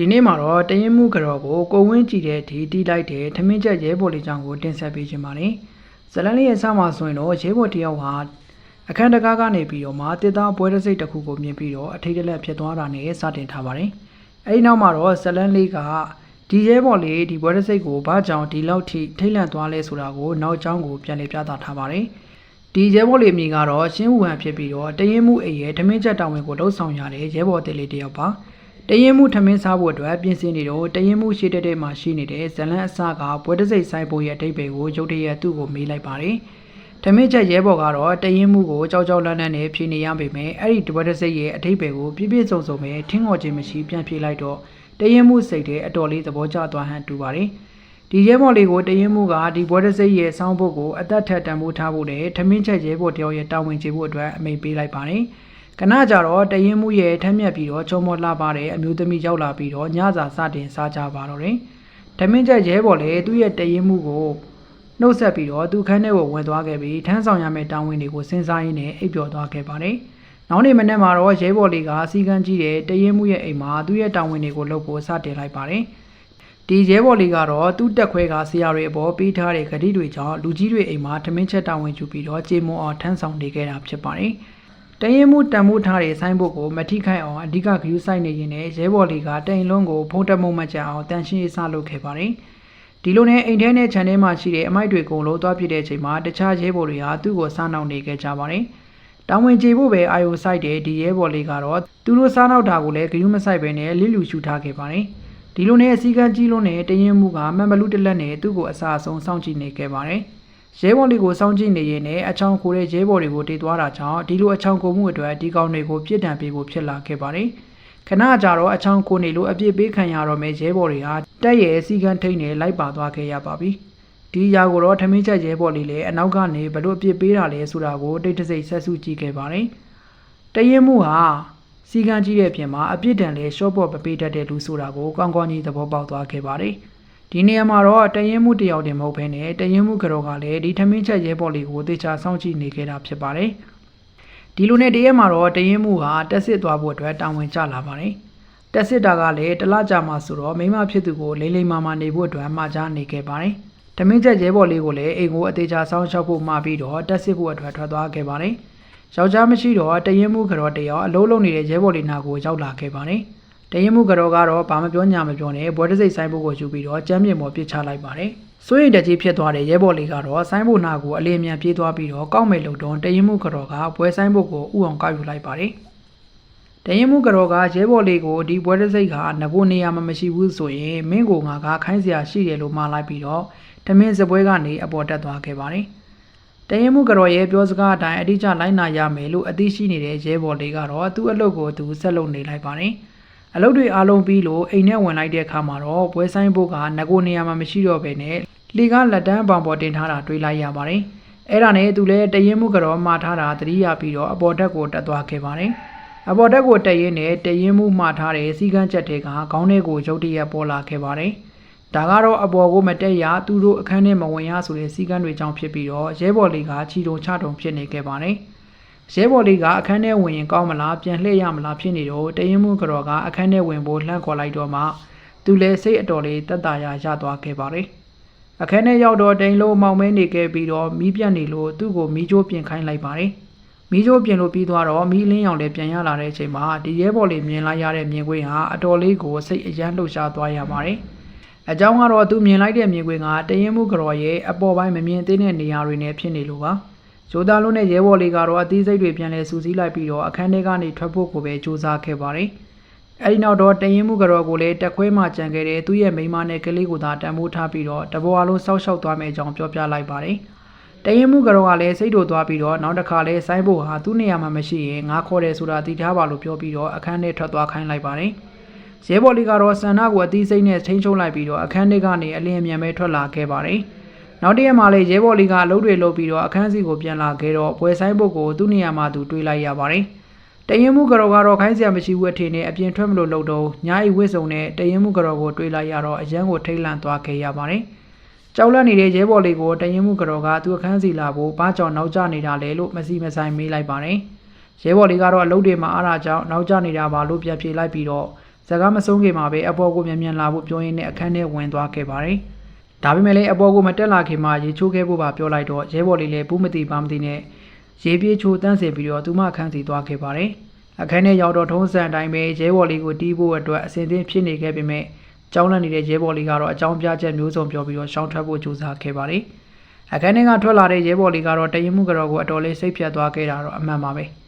ဒီနေ့မှာတော့တရင်မှုကြော်ကိုကိုဝင်းကြည့်တဲ့ဒီတီးလိုက်တဲ့ထမင်းချက်ရဲဘော်လေးချောင်းကိုတင်ဆက်ပေးခြင်းပါလေဇလန်လေးရဲ့စမှာဆိုရင်တော့ရဲဘော်တယောက်ဟာအခန်းတကားကနေပြီးတော့မှတစ်သားပွဲတစ်စိတ်တစ်ခုကိုမြင်ပြီးတော့အထိတ်တလက်ဖြစ်သွားတာနဲ့စတင်ထားပါတယ်အဲဒီနောက်မှာတော့ဇလန်လေးကဒီရဲဘော်လေးဒီပွဲတစ်စိတ်ကိုဘာကြောင့်ဒီလောက်ထိထိတ်လန့်သွားလဲဆိုတာကိုနောက်ကျောင်းကိုပြန်လည်ပြသထားပါတယ်ဒီရဲဘော်လေးအမည်ကတော့ရှင်းဝူဟန်ဖြစ်ပြီးတော့တရင်မှုအိရဲ့ဓမင်းချက်တောင်ဝင်ကိုလှုပ်ဆောင်ရတဲ့ရဲဘော်တစ်လေးတစ်ယောက်ပါ တရင်မှုထမင်းစားဖို့အတွက်ပြင်ဆင်နေတော့တရင်မှုရှိတဲ့တဲ့မှာရှိနေတဲ့ဇလန်းအစကပွဲတစိတ်ဆိုင်ဖို့ရဲ့အတိတ်ပဲကိုရုတ်တရက်သူ့ကိုမေးလိုက်ပါတယ်။ထမင်းချက်ရဲဘော်ကတော့တရင်မှုကိုကြောက်ကြောက်လန့်လန့်နဲ့ဖြေနေရပေမဲ့အဲ့ဒီပွဲတစိတ်ရဲ့အတိတ်ပဲကိုပြည့်ပြည့်စုံစုံပဲထင်းငေါ်ခြင်းမရှိပြန်ဖြေလိုက်တော့တရင်မှုစိတ်တဲ့အတော်လေးသဘောကျသွားဟန်တူပါတယ်။ဒီရဲဘော်လေးကိုတရင်မှုကဒီပွဲတစိတ်ရဲ့ဆောင်းဖို့ကိုအသက်ထက်တန်ဖိုးထားဖို့နဲ့ထမင်းချက်ရဲဘော်တယောက်ရဲ့တာဝန်ကျေဖို့အတွက်အမိန့်ပေးလိုက်ပါတယ်။ ကနကြတော့တရင်မှုရဲ့ထမ်းမြက်ပြီးတော့ချုံမောလှပါတဲ့အမျိုးသမီးရောက်လာပြီးတော့ညစာစတင်စားကြပါတော့တယ်။ဓမင်းချက်ရဲပေါ်လေသူ့ရဲ့တရင်မှုကိုနှုတ်ဆက်ပြီးတော့သူခန်းထဲကိုဝင်သွားခဲ့ပြီးထမ်းဆောင်ရမယ့်တာဝန်တွေကိုစဉ်းစားရင်းနဲ့အိပ်ပျော်သွားခဲ့ပါတယ်။နောက်နေ့မနေ့မှာတော့ရဲဘော်လေးကစီကန်းကြီးတဲ့တရင်မှုရဲ့အိမ်မှာသူ့ရဲ့တာဝန်တွေကိုလုပ်ဖို့စတင်လိုက်ပါတယ်။ဒီရဲဘော်လေးကတော့သူ့တက်ခွဲကဆရာတွေအပေါ်ပေးထားတဲ့ဂတိတွေကြောင့်လူကြီးတွေအိမ်မှာထမင်းချက်တာဝန်ယူပြီးတော့ကြေမွန်အောင်ထမ်းဆောင်နေခဲ့တာဖြစ်ပါတယ်။ တရင်မှုတန်မှုထားတဲ့ဆိုင်းဘုတ်ကိုမထိခိုက်အောင်အဓိကဂရုစိုက်နေရင်လည်းရဲဘော်လေးကတိန်လုံးကိုဖုံးတက်မှုမကြအောင်တန်ရှင်းရေးစလုပ်ခဲ့ပါတယ်။ဒီလိုနဲ့အိမ်ထဲနဲ့ခြံထဲမှာရှိတဲ့အမိုက်တွေကုန်လို့သွားပြစ်တဲ့အချိန်မှာတခြားရဲဘော်တွေဟာသူ့ကိုစားနှောက်နေခဲ့ကြပါတယ်။တောင်ဝင်ကြေဖို့ပဲအာယုစိုက်တဲ့ဒီရဲဘော်လေးကတော့သူတို့စားနှောက်တာကိုလည်းဂရုမစိုက်ပဲနဲ့လစ်လူရှူထားခဲ့ပါတယ်။ဒီလိုနဲ့အစည်းကမ်းကြီးလုံးနဲ့တရင်မှုကမန်မလူတလက်နဲ့သူ့ကိုအစာအဆုံးစောင့်ကြည့်နေခဲ့ပါတယ်။ ရဲဘော်လေးကိုစောင့်ကြည့်နေရင်လည်းအချောင်ခိုတဲ့ရဲဘော်တွေကိုတေးသွားတာကြောင့်ဒီလိုအချောင်ကိုမှုအတွက်ဒီကောင်တွေကိုပြစ်ဒဏ်ပေးဖို့ဖြစ်လာခဲ့ပါတယ်။ခဏကြာတော့အချောင်ကိုနေလို့အပြစ်ပေးခံရတော့မဲ့ရဲဘော်တွေဟာတက်ရဲ့အစည်းကမ်းထိန်နဲ့လိုက်ပါသွားခဲ့ရပါပြီ။ဒီຢာကိုတော့ထမင်းချက်ရဲဘော်လေးလည်းအနောက်ကနေဘလို့အပြစ်ပေးတာလဲဆိုတာကိုတိတ်တဆိတ်ဆက်စုကြည့်ခဲ့ပါတယ်။တရင်မှုဟာစီကံကြီးတဲ့အပြင်မှာအပြစ်ဒဏ်လည်းရှော့ပေါ့မပေးတတ်တဲ့လူဆိုတာကိုကောင်းကောင်းကြီးသဘောပေါက်သွားခဲ့ပါတယ်။ ဒီနေရာမှာတော့တရင်မှုတယောက်တည်းမဟုတ်ဘဲနဲ့တရင်မှုကြောကလည်းဒီထမင်းချက်ရဲဘော်လေးကိုတေချာစောင့်ကြည့်နေခဲ့တာဖြစ်ပါတယ်။ဒီလိုနဲ့တရက်မှာတော့တရင်မှုဟာတက်စစ်သွားဖို့အတွက်တာဝန်ကျလာပါတယ်။တက်စစ်တာကလည်းတလကြာမှဆိုတော့မိမဖြစ်သူကိုလိမ့်လိမ့်မာမာနေဖို့အတွက်မှာကြားနေခဲ့ပါတယ်။ထမင်းချက်ရဲဘော်လေးကိုလည်းအိမ်ကိုအသေးချာစောင့်ရှောက်ဖို့မှာပြီးတော့တက်စစ်ဖို့အတွက်ထွက်သွားခဲ့ပါတယ်။ယောက်ျားမရှိတော့တရင်မှုကြောတယောက်အလုံးလုံးနေတဲ့ရဲဘော်လေးနာကိုရောက်လာခဲ့ပါတယ်။ တရင်မှုကတော့ကတော့ဘာမပြောညာမပြောနဲ့ဘွဲတစိတ်ဆိုင်ဘုတ်ကိုယူပြီးတော့ကျမ်းမြေပေါ်ပစ်ချလိုက်ပါတယ်။စိုးရိမ်တကြီးဖြစ်သွားတဲ့ရဲဘော်လေးကတော့ဆိုင်ဘုတ်နာကိုအလင်းမြန်ပြေးသွားပြီးတော့ကောက်မဲ့လုံတုံးတရင်မှုကတော့ကဘွဲဆိုင်ဘုတ်ကိုဥအောင်ကောက်ယူလိုက်ပါတယ်။တရင်မှုကတော့ကရဲဘော်လေးကိုဒီဘွဲတစိတ်ကငကိုနေရာမှာမရှိဘူးဆိုရင်မင်းကိုငါကခိုင်းစရာရှိတယ်လို့မှားလိုက်ပြီးတော့တမင်းစပွဲကနေအပေါ်တက်သွားခဲ့ပါတယ်။တရင်မှုကြော်ရဲ့ပြောစကားအတိုင်းအတိအကျလိုက်နာရမယ်လို့အသိရှိနေတဲ့ရဲဘော်လေးကတော့သူ့အလုပ်ကိုသူဆက်လုပ်နေလိုက်ပါတယ်။ အလုပ်တွေအားလုံးပြီးလို့အိမ်ထဲဝင်လိုက်တဲ့အခါမှာတော့ပွဲဆိုင်ဘုတ်ကငကိုနေရာမှာမရှိတော့ဘဲနဲ့လီကလက်တန်းပေါင်ပေါ်တင်ထားတာတွေ့လိုက်ရပါတယ်။အဲ့ဒါနဲ့သူလည်းတရင်မှုကြော်မှားထားတာသတိရပြီးတော့အပေါ်တက်ကိုတက်သွားခဲ့ပါတယ်။အပေါ်တက်ကိုတက်ရင်းနဲ့တရင်မှုမှားထားတဲ့စီကန်းချက်တွေကခေါင်းထဲကိုရုတ်တရက်ပေါ်လာခဲ့ပါတယ်။ဒါကတော့အပေါ်ကိုမတက်ရသူတို့အခန်းထဲမဝင်ရဆိုတဲ့စီကန်းတွေကြောင့်ဖြစ်ပြီးတော့ရဲဘော်လေးကချီတုံချတုံဖြစ်နေခဲ့ပါတယ်။ ရဲဘော်လေးကအခန်းထဲဝင်ရင်ကောင်းမလားပြန်လှည့်ရမလားဖြစ်နေတော့တရင်မှုကြော်ကအခန်းထဲဝင်ဖို့လှမ်းခေါ်လိုက်တော့မှသူလည်းစိတ်အတော်လေးတက်တာရရသွားခဲ့ပါတယ်။အခန်းထဲရောက်တော့တိန်လုံးမောင်မဲနေခဲ့ပြီးတော့မီးပြတ်နေလို့သူ့ကိုမီးကြိုးပြင်ခိုင်းလိုက်ပါတယ်။မီးကြိုးပြင်လို့ပြီးသွားတော့မီးလင်းရောင်လည်းပြန်ရလာတဲ့အချိန်မှာဒီရဲဘော်လေးမြင်လိုက်ရတဲ့မြင်ကွင်းဟာအတော်လေးကိုစိတ်အယမ်းလှုပ်ရှားသွားရပါတယ်။အကြောင်းကတော့သူမြင်လိုက်တဲ့မြင်ကွင်းကတရင်မှုကြော်ရဲ့အပေါ်ပိုင်းမမြင်သေးတဲ့နေရာတွေနဲ့ဖြစ်နေလို့ပါ။ ဂျိုသားလုံးနဲ့ရဲဘော်လေးကတော့အသီးစိတ်တွေပြန်လဲစူးစီးလိုက်ပြီးတော့အခန်းထဲကနေထွက်ဖို့ကိုပဲစူးစမ်းခဲ့ပါတယ်။အဲဒီနောက်တော့တရင်မှုကြော်ကိုလည်းတက်ခွဲမှကြံခဲ့တဲ့သူ့ရဲ့မိန်းမနဲ့ကလေးကိုသာတန်ဖိုးထားပြီးတော့တဘောအလုံးစောက်ရှောက်သွားမယ့်အကြောင်းပြောပြလိုက်ပါတယ်။တရင်မှုကြော်ကလည်းစိတ်တို့သွားပြီးတော့နောက်တစ်ခါလဲဆိုင်းဖို့ဟာသူ့နေရာမှာမရှိရင်ငါခေါ်တယ်ဆိုတာသိထားပါလို့ပြောပြီးတော့အခန်းထဲထွက်သွားခိုင်းလိုက်ပါတယ်။ရဲဘော်လေးကတော့ဆန္ဒကိုအသီးစိမ့်နဲ့ထိန်းချုပ်လိုက်ပြီးတော့အခန်းထဲကနေအလင်းအမြန်ပဲထွက်လာခဲ့ပါတယ်။ နောက်တစ်ရက်မှလည်းရဲဘော်လေးကအလုပ်တွေလုပ်ပြီးတော့အခန်းစီကိုပြန်လာခဲ့တော့ပွဲဆိုင်ဘုတ်ကိုသူ့နေရာမှာသူတွေးလိုက်ရပါတယ်။တရင်မှုကြော်ကတော့ခိုင်းစရာမရှိဘူးအထင်နဲ့အပြင်ထွက်မလို့လုပ်တော့ညာဤဝစ်စုံနဲ့တရင်မှုကြော်ကိုတွေးလိုက်ရတော့အရန်ကိုထိတ်လန့်သွားခဲ့ရပါတယ်။ကြောက်လန့်နေတဲ့ရဲဘော်လေးကိုတရင်မှုကြော်ကသူ့အခန်းစီလာဖို့ဘာကြောင့်နောက်ကျနေတာလဲလို့မစီမဆိုင်မေးလိုက်ပါတယ်။ရဲဘော်လေးကတော့အလုပ်တွေမှာအားရကြောင့်နောက်ကျနေတာပါလို့ပြန်ပြေးလိုက်ပြီးတော့စကားမဆုံးခင်မှာပဲအပေါ်ကိုမြန်မြန်လာဖို့ပြောရင်းနဲ့အခန်းထဲဝင်သွားခဲ့ပါတယ်။ ဒါပေမဲ့လည်းအပေါ်ကိုမတက်လာခင်မှာရေချိုးခဲ့ဖို့ပါပြောလိုက်တော့ရဲဘော်လေးလည်းဘူးမသိပါမသိနဲ့ရေပြေးချိုးတန်းစင်ပြီးတော့သူမအခန်းစီသွားခဲ့ပါတယ်။အခန်းထဲရောက်တော့ထုံးစံအတိုင်းပဲရဲဘော်လေးကိုတီးဖို့အတွက်အစဉ်သင့်ဖြစ်နေခဲ့ပေမဲ့ကြောင်းလန့်နေတဲ့ရဲဘော်လေးကတော့အကြောင်းပြချက်မျိုးစုံပြောပြီးတော့ရှောင်းထွက်ဖို့ကြိုးစားခဲ့ပါတယ်။အခန်းထဲကထွက်လာတဲ့ရဲဘော်လေးကတော့တရင်မှုကြော်ကိုအတော်လေးစိတ်ဖြတ်သွားခဲ့တာတော့အမှန်ပါပဲ။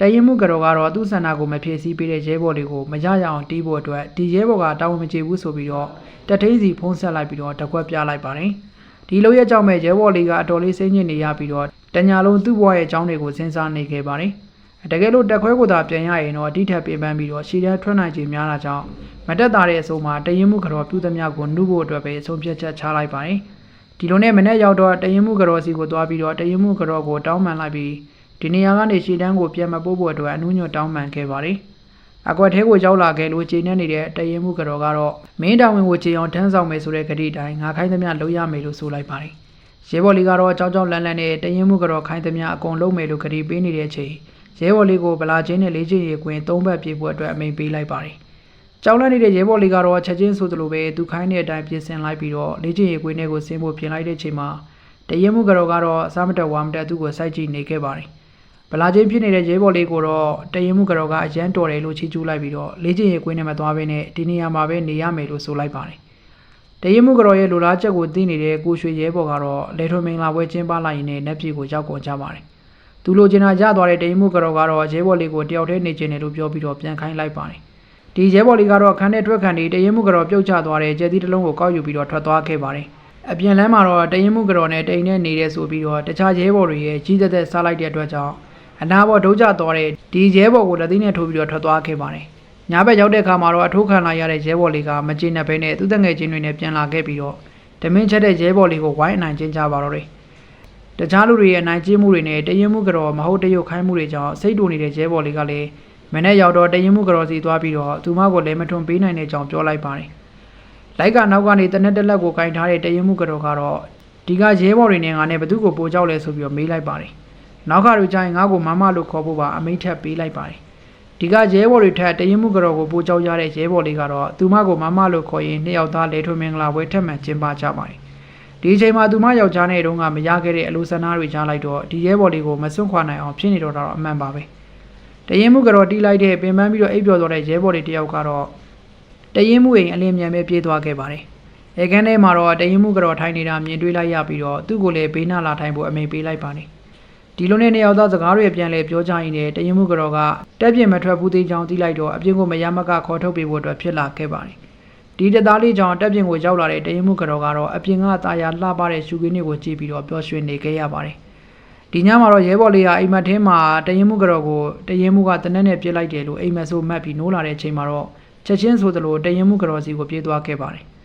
တရင်မှုကြော်ကတော့သူ့ဆန္ဒကိုမဖြည့်ဆည်းပေးတဲ့ရဲဘော်လေးကိုမရရအောင်တီးဖို့အတွက်ဒီရဲဘော်ကတာဝန်မကျေဘူးဆိုပြီးတော့တက်ထိန်စီဖုံးဆက်လိုက်ပြီးတော့တကွက်ပြလိုက်ပါတယ်။ဒီလိုရဲ့ကြောင့်မဲ့ရဲဘော်လေးကအတော်လေးစိတ်ညစ်နေရပြီးတော့တညာလုံးသူ့ဘဝရဲ့အကြောင်းတွေကိုစဉ်းစားနေခဲ့ပါတယ်။တကယ်လို့တက်ခွဲကိုသာပြန်ရရင်တော့အတိထက်ပြင်ပန်းပြီးတော့ရှည်တန်းထွက်နိုင်ခြင်းများတာကြောင့်မတက်တာတဲ့အဆုံးမှာတရင်မှုကြော်ပြုသမျှကိုနှုတ်ဖို့အတွက်ပဲအဆုံးဖြတ်ချက်ချလိုက်ပါတယ်။ဒီလိုနဲ့မနေ့ရောက်တော့တရင်မှုကြော်စီကိုသွားပြီးတော့တရင်မှုကြော်ကိုတောင်းပန်လိုက်ပြီး ဒီနေရာကနေရှည်တန်းကိုပြန်မပို့ဖို့အတွက်အနှူးညွတ်တောင်းပန်ခဲ့ပါတယ်။အကွက်ထဲကိုရောက်လာခဲ့လို့ခြေနဲ့နေတဲ့တရင်မှုကြော်ကတော့မင်းတောင်ဝင်ကိုခြေအောင်ထမ်းဆောင်မယ်ဆိုတဲ့ကတိအတိုင်းငါခိုင်းသမျှလုပ်ရမယ်လို့ဆိုလိုက်ပါတယ်။ရဲဘော်လေးကတော့ကြောက်ကြောက်လန့်လန့်နဲ့တရင်မှုကြော်ခိုင်းသမျှအကုန်လုပ်မယ်လို့ကတိပေးနေတဲ့အချိန်ရဲဘော်လေးကိုဗလာချင်းနဲ့လေးချင်းရေကွင်းသုံးဘက်ပြေဖို့အတွက်အမိန်ပေးလိုက်ပါတယ်။ကြောက်လန့်နေတဲ့ရဲဘော်လေးကတော့ချက်ချင်းဆိုသလိုပဲသူခိုင်းတဲ့အတိုင်းပြင်ဆင်လိုက်ပြီးတော့လေးချင်းရေကွင်းထဲကိုဆင်းဖို့ပြင်လိုက်တဲ့အချိန်မှာတရင်မှုကြော်ကတော့အစားမတက်ဝါမတက်သူ့ကိုစိုက်ကြည့်နေခဲ့ပါတယ်။ ဗလာချင်းဖြစ်နေတဲ့ရဲဘော်လေးကိုတော့တရင်မှုကြော်ကအရန်တော်တယ်လို့ချီးကျူးလိုက်ပြီးတော့လေးချင်းရေကွင်းထဲမှာသွားဘဲနဲ့ဒီနေရာမှာပဲနေရမယ်လို့ဆိုလိုက်ပါတယ်။တရင်မှုကြော်ရဲ့လူလားချက်ကိုသိနေတဲ့ကိုရွှေရဲဘော်ကတော့လေထွန်မင်္ဂလာပွဲကျင်းပလိုက်ရင်လည်းနက်ပြည်ကိုရောက်ကုန်ကြပါတယ်။သူလိုချင်တာရသွားတဲ့တရင်မှုကြော်ကတော့ရဲဘော်လေးကိုတယောက်တည်းနေချင်တယ်လို့ပြောပြီးတော့ပြန်ခိုင်းလိုက်ပါတယ်။ဒီရဲဘော်လေးကတော့ခန်းထဲထွက်ခံနေတရင်မှုကြော်ပြုတ်ချသွားတဲ့ကျဲသီးတစ်လုံးကိုကောက်ယူပြီးတော့ထွက်သွားခဲ့ပါတယ်။အပြင်လမ်းမှာတော့တရင်မှုကြော်နဲ့တိန်နဲ့နေတဲ့ဆိုပြီးတော့တခြားရဲဘော်တွေရဲ့ကြီးသက်သက်စားလိုက်တဲ့အတွက်ကြောင့် အနာဘော်ဒုကြသွားတဲ့ဒီရဲဘော်ကိုလက်သီးနဲ့ထိုးပြီးတော့ထွက်သွားခဲ့ပါတယ်။ညဘက်ရောက်တဲ့အခါမှာတော့အထိုးခံလာရတဲ့ရဲဘော်လေးကမကျေနပ်ဘဲနဲ့သူ့တငယ်ချင်းတွေနဲ့ပြန်လာခဲ့ပြီးတော့တမင်းချက်တဲ့ရဲဘော်လေးကိုဝိုင်းအနိုင်ကျင်းကြပါတော့တယ်။တခြားလူတွေရဲ့အနိုင်ကျင်းမှုတွေနဲ့တရင်မှုကြော်မဟုတ်တရုတ်ခိုင်းမှုတွေကြောင့်စိတ်တူနေတဲ့ရဲဘော်လေးကလည်းမနေ့ရောက်တော့တရင်မှုကြော်စီသွားပြီးတော့သူမကိုလည်းမထွန်ပေးနိုင်တဲ့အကြောင်းပြောလိုက်ပါတယ်။လိုက်ကနောက်ကနေတနက်တက်လက်ကိုကင်ထားတဲ့တရင်မှုကြော်ကတော့ဒီကရဲဘော်တွေနဲ့ငါနဲ့ဘသူကိုပိုကြောက်လဲဆိုပြီးတော့မေးလိုက်ပါတယ်။ နောက်ခါတို့ကျရင်ငါ့ကိုမမလို့ခေါ်ဖို့ပါအမိန့်ထက်ပေးလိုက်ပါတယ်။ဒီကရဲဘော်တွေထက်တရင်မှုကြော်ကိုပိုကြောက်ရတဲ့ရဲဘော်လေးကတော့သူမကိုမမလို့ခေါ်ရင်နှစ်ယောက်သားလေထွေမင်္ဂလာပွဲထက်မှန်ကျင်းပကြပါတယ်။ဒီအချိန်မှာသူမယောက်ျားနဲ့တုန်းကမရခဲ့တဲ့အလိုဆန္ဒတွေကြားလိုက်တော့ဒီရဲဘော်လေးကိုမစွန့်ခွာနိုင်အောင်ဖြစ်နေတော့တာတော့အမှန်ပါပဲ။တရင်မှုကတော့တီးလိုက်တဲ့ပင်ပန်းပြီးတော့အိပ်ပျော်သွားတဲ့ရဲဘော်လေးတစ်ယောက်ကတော့တရင်မှုအိမ်အလင်းမြန်ပဲပြေးသွားခဲ့ပါတယ်။ဧကန်ထဲမှာတော့တရင်မှုကတော့ထိုင်နေတာမြင်တွေ့လိုက်ရပြီးတော့သူ့ကိုလည်းဘေးနားလာထိုင်ဖို့အမိန့်ပေးလိုက်ပါတယ်။ ဒီလိုနဲ့နှစ်ယောက်သားစကားတွေပြန်လဲပြောကြရင်လည်းတရင်မှုကတော့ကတက်ပြင်းမထွက်ဘူးသေးချောင်းတီးလိုက်တော့အပြင်ကိုမရမကခေါ်ထုတ်ပေးဖို့အတွက်ဖြစ်လာခဲ့ပါတယ်။ဒီတသားလေးကြောင့်တက်ပြင်းကိုရောက်လာတဲ့တရင်မှုကတော့ကတော့အပြင်ကတာယာလှပတဲ့ရှူကင်းတွေကိုကြည့်ပြီးတော့ပျော်ရွှင်နေခဲ့ရပါတယ်။ဒီညမှာတော့ရဲဘော်လေးကအိမ်မက်ထင်းမှာတရင်မှုကတော့ကိုတရင်မှုကတနက်နဲ့ပြစ်လိုက်တယ်လို့အိမ်မက်ဆိုမှတ်ပြီးနိုးလာတဲ့အချိန်မှာတော့ချက်ချင်းဆိုသလိုတရင်မှုကတော့စီကိုပြေးသွားခဲ့ပါတယ်။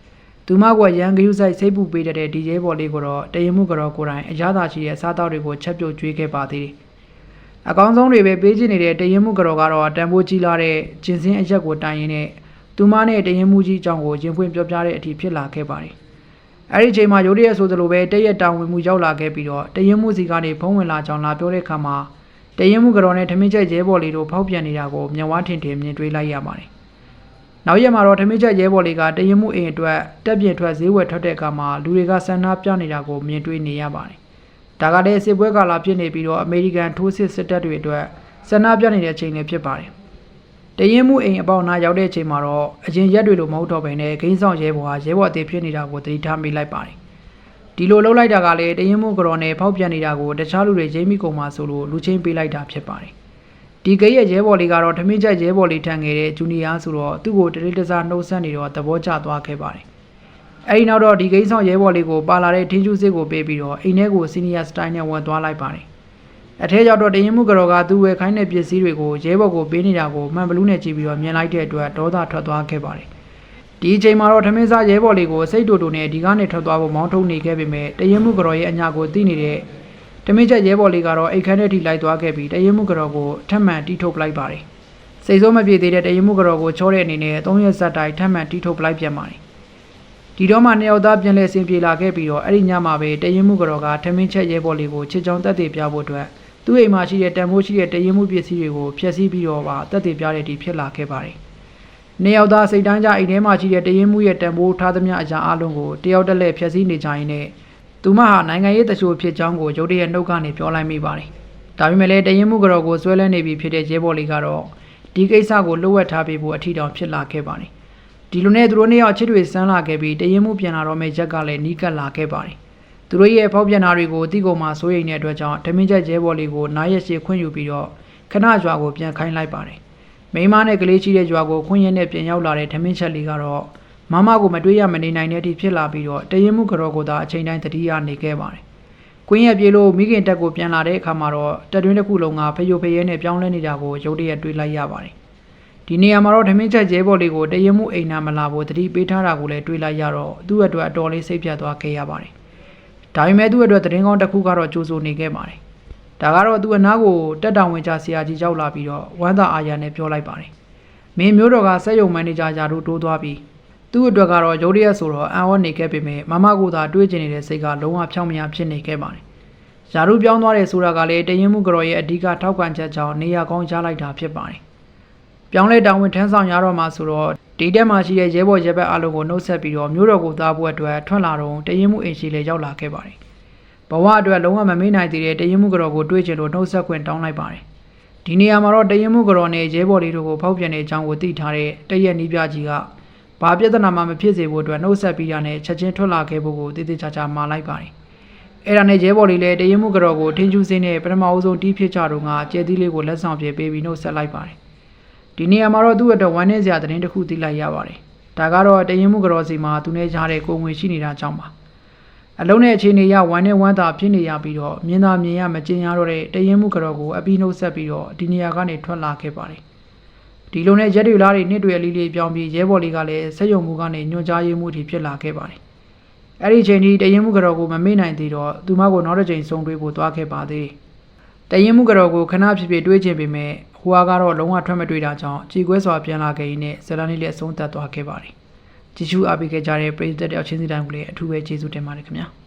သူမကရန်ကယူဆိုင်စိတ်ပူပေးတဲ့ဒီရဲဘော်လေးကိုတော့တရင်မှုကတော့ကိုယ်တိုင်အရသာရှိတဲ့စားတောက်တွေကိုချက်ပြုတ်ကျွေးခဲ့ပါသေးတယ်။အကောင်းဆုံးတွေပဲပေးချင်နေတဲ့တရင်မှုကတော့ကတော့တန်ဖိုးကြီးလာတဲ့ဂျင်းစင်းအရက်ကိုတိုင်ရင်းနဲ့သူမနဲ့တရင်မှုကြီးအကြောင်းကိုရင်ဖွင့်ပြောပြတဲ့အထိဖြစ်လာခဲ့ပါတယ်။အဲဒီအချိန်မှာရိုးရဲဆိုသလိုပဲတရက်တောင်ဝင်မှုရောက်လာခဲ့ပြီးတော့တရင်မှုစီကနေဖုံးဝင်လာကြောင်းလာပြောတဲ့အခါမှာတရင်မှုကတော့နဲ့ထမင်းချက်ရဲဘော်လေးတို့ဖောက်ပြန်နေတာကိုမျက်ဝါးထင်ထင်မြင်တွေ့လိုက်ရပါတယ်။ နောက်ရက်မှာတော့ထမင်းချက်ရဲဘော်လေးကတရင်မှုအိမ်အတွက်တက်ပြင်းထွက်ဈေးဝယ်ထွက်တဲ့အခါမှာလူတွေကဆန္ဒပြနေတာကိုမြင်တွေ့နေရပါတယ်။ဒါကလည်းစစ်ပွဲကာလဖြစ်နေပြီးတော့အမေရိကန်ထိုးစစ်စစ်တပ်တွေအတွက်ဆန္ဒပြနေတဲ့အချိန်လေးဖြစ်ပါတယ်။တရင်မှုအိမ်အပေါက်နာရောက်တဲ့အချိန်မှာတော့အရင်ရက်တွေလိုမဟုတ်တော့ဘဲနဲ့ဂိမ်းဆောင်ရဲဘော်ဟာရဲဘော်အသေးဖြစ်နေတာကိုသတိထားမိလိုက်ပါတယ်။ဒီလိုလှုပ်လိုက်တာကလည်းတရင်မှုကြော်နဲ့ဖောက်ပြန်နေတာကိုတခြားလူတွေရိမ့်မိကုန်မှဆိုလို့လူချင်းပေးလိုက်တာဖြစ်ပါတယ်။ ဒီကိရဲ့ရဲဘော်လေးကတော့ထမင်းချက်ရဲဘော်လေးထန်ငယ်တဲ့ဂျူနီယာဆိုတော့သူ့ကိုတတိတစားနှုတ်ဆက်နေတော့သဘောကျသွားခဲ့ပါတယ်။အဲဒီနောက်တော့ဒီကိဆောင်ရဲဘော်လေးကိုပါလာတဲ့ထင်းကျူးစစ်ကိုပေးပြီးတော့အိမ်ထဲကိုစီနီယာစတိုင်းနဲ့ဝင်သွားလိုက်ပါတယ်။အထဲရောက်တော့တရင်မှုကြော်ကသူ့ဝယ်ခိုင်းတဲ့ပစ္စည်းတွေကိုရဲဘော်ကိုပေးနေတာကိုမှန်ဘလူးနဲ့ကြည့်ပြီးတော့မြင်လိုက်တဲ့အတွက်ဒေါသထွက်သွားခဲ့ပါတယ်။ဒီအချိန်မှာတော့ထမင်းစားရဲဘော်လေးကိုစိတ်တူတူနဲ့ဒီကားနဲ့ထွက်သွားဖို့မောင်းထုတ်နေခဲ့ပေမဲ့တရင်မှုကြော်ရဲ့အညာကိုသိနေတဲ့ တမင်းချက်ရဲဘော်လေးကတော့အိတ်ခမ်းထဲထိလိုက်သွားခဲ့ပြီးတရင်မှုကြော်ကိုထပ်မံတီးထုတ်ပလိုက်ပါတယ်။စိတ်ဆိုးမပြေသေးတဲ့တရင်မှုကြော်ကိုချောတဲ့အနေနဲ့၃ရက်ဆက်တိုင်းထပ်မံတီးထုတ်ပလိုက်ပြန်ပါတယ်။ဒီတော့မှနှစ်ယောက်သားပြန်လဲဆင်ပြေလာခဲ့ပြီးတော့အဲ့ဒီညမှာပဲတရင်မှုကြော်ကထမင်းချက်ရဲဘော်လေးကိုချစ်ချောင်းတက်တည်ပြဖို့အတွက်သူ့အိမ်မှာရှိတဲ့တန်ဖိုးရှိတဲ့တရင်မှုပစ္စည်းတွေကိုဖျက်ဆီးပြီးတော့ပါတက်တည်ပြတဲ့ဒီဖြစ်လာခဲ့ပါတယ်။နေရောက်သားစိတ်တန်းကြအိမ်ထဲမှာရှိတဲ့တရင်မှုရဲ့တန်ဖိုးထားသမျှအရာအလုံးကိုတယောက်တက်လက်ဖျက်ဆီးနေကြရင်နဲ့ သူမဟာနိုင်ငံရေးတချို့ဖြစ်ကြောင်းကိုရုတ်တရက်နှုတ်ကနေပြောလိုက်မိပါတယ်။ဒါပေမဲ့လည်းတရင်မှုကြော်ကိုဆွဲလဲနေပြီဖြစ်တဲ့ရဲဘော်လေးကတော့ဒီကိစ္စကိုလှုပ်ဝက်ထားပေးဖို့အထီတောင်ဖြစ်လာခဲ့ပါတယ်။ဒီလိုနဲ့သူတို့နှစ်ယောက်ချစ်တွေဆန်းလာခဲ့ပြီးတရင်မှုပြန်လာတော့မဲ့ရက်ကလည်းနီးကပ်လာခဲ့ပါတယ်။သူတို့ရဲ့ဖောက်ပြန်တာတွေကိုအတိကုန်မှစိုးရိမ်တဲ့အတွက်ကြောင့်ဓမင်းချက်ရဲဘော်လေးကိုနားရက်ရှည်ခွင့်ယူပြီးတော့ခဏရွာကိုပြန်ခိုင်းလိုက်ပါတယ်။မိန်းမနဲ့ကလေးရှိတဲ့ကြွာကိုခွင့်ရနဲ့ပြန်ရောက်လာတဲ့ဓမင်းချက်လေးကတော့ မမကိုမတွေးရမနေနိုင်တဲ့အထိဖြစ်လာပြီးတော့တရင်မှုကြော်ကိုသာအချိန်တိုင်းတတိယနေခဲ့ပါတယ်။ကွင်းရပြေလို့မိခင်တက်ကိုပြန်လာတဲ့အခါမှာတော့တက်တွင်းတစ်ခုလုံးကဖယိုဖယဲနဲ့ပြောင်းလဲနေတာကိုရုတ်တရက်တွေးလိုက်ရပါတယ်။ဒီနေရာမှာတော့ဓမင်းချက်ကျဲဘော်လေးကိုတရင်မှုအိမ်နာမလာဖို့တတိပေးထားတာကိုလည်းတွေးလိုက်ရတော့သူ့အတွက်အတော်လေးစိတ်ပြတ်သွားခဲ့ရပါတယ်။ဒါပေမဲ့သူ့အတွက်သတင်းကောင်းတစ်ခုကတော့ကြိုးစိုးနေခဲ့ပါတယ်။ဒါကတော့သူအနားကိုတက်တောင်ဝင်ကြဆရာကြီးရောက်လာပြီးတော့ဝမ်းသာအာရနဲ့ပြောလိုက်ပါတယ်။မင်းမျိုးတော်ကစက်ရုံမန်နေဂျာယာတို့တိုးသွားပြီး သူ့အတွက်ကတော့ရုတ်တရက်ဆိုတော့အံ့ဩနေခဲ့ပေမဲ့မမကသာတွေးကျင်နေတဲ့စိတ်ကလုံးဝဖြောင့်မရဖြစ်နေခဲ့ပါတယ်။ယာတို့ပြောင်းသွားတယ်ဆိုတာကလည်းတရင်မှုကြော်ရဲ့အဓိကထောက်ခံချက်ကြောင့်နေရာကောင်းရလိုက်တာဖြစ်ပါတယ်။ပြောင်းလဲတောင်ဝင်ထမ်းဆောင်ရတော့မှဆိုတော့ဒီတက်မှာရှိတဲ့ရဲဘော်ရဲဘက်အလုံးကိုနှုတ်ဆက်ပြီးတော့မျိုးတော်ကိုသားဖို့အတွက်ထွက်လာတော့တရင်မှုအိမ်ရှိလေရောက်လာခဲ့ပါတယ်။ဘဝအတွက်လုံးဝမမေ့နိုင်သေးတဲ့တရင်မှုကြော်ကိုတွေးချင်လို့နှုတ်ဆက်ခွင့်တောင်းလိုက်ပါတယ်။ဒီနေရာမှာတော့တရင်မှုကြော်နဲ့ရဲဘော်လေးတို့ကိုဖောက်ပြန်တဲ့အကြောင်းကိုသိထားတဲ့တရက်နီးပြကြီးက ဘာပြဿနာမှမဖြစ်စေဖို့အတွက်နှုတ်ဆက်ပြီးတာနဲ့ချက်ချင်းထွက်လာခဲ့ဖို့ကိုတည်တည်ချာချာမှာလိုက်ပါတယ်။အဲ့ဒါနဲ့ရဲဘော်လေးလည်းတရင်မှုကြော်ကိုထင်းကျူးစင်းနဲ့ပထမအဦးဆုံးတီးဖြစ်ကြတော့ကကျဲသီးလေးကိုလက်ဆောင်ပြေပေးပြီးနှုတ်ဆက်လိုက်ပါတယ်။ဒီနေရာမှာတော့သူ့အတွက်ဝမ်းနည်းစရာသတင်းတစ်ခုသိလိုက်ရပါတယ်။ဒါကတော့တရင်မှုကြော်စီမှာသူနဲ့ကြားတဲ့ကိုငွေရှိနေတာကြောင့်ပါ။အလုံးနဲ့အခြေအနေရဝမ်းနဲ့ဝမ်းသာဖြစ်နေရပြီးတော့မြင်သာမြင်ရမကျင်ရတော့တဲ့တရင်မှုကြော်ကိုအပြီးနှုတ်ဆက်ပြီးတော့ဒီနေရာကနေထွက်လာခဲ့ပါတယ်။ ဒီလိုနဲ့ရက်တွေလားတွေနှစ်တွေအလေးလေးပြောင်းပြီးရဲဘော်လေးကလည်းဆက်ယုံမှုကနေညွှန်ကြားရေးမှုအထိဖြစ်လာခဲ့ပါတယ်။အဲ့ဒီအချိန်ထိတရင်မှုကြော်ကိုမမေ့နိုင်သေးတော့သူမကိုနောက်တစ်ချိန်ဆုံတွေ့ဖို့သွားခဲ့ပါသေးတယ်။တရင်မှုကြော်ကိုခဏဖြစ်ဖြစ်တွေးချင်ပေမဲ့ဟိုကတော့လုံးဝထွက်မတွေ့တာကြောင့်ကြေကွဲစွာပြန်လာခဲ့ရင်းနဲ့ဇလန်လေးလည်းအဆုံးသတ်သွားခဲ့ပါတယ်။ကြည့်ရှုအားပေးခဲ့ကြတဲ့ပရိသတ်တယောက်ချင်းစီတိုင်းကိုလည်းအထူးပဲကျေးဇူးတင်ပါတယ်ခင်ဗျာ။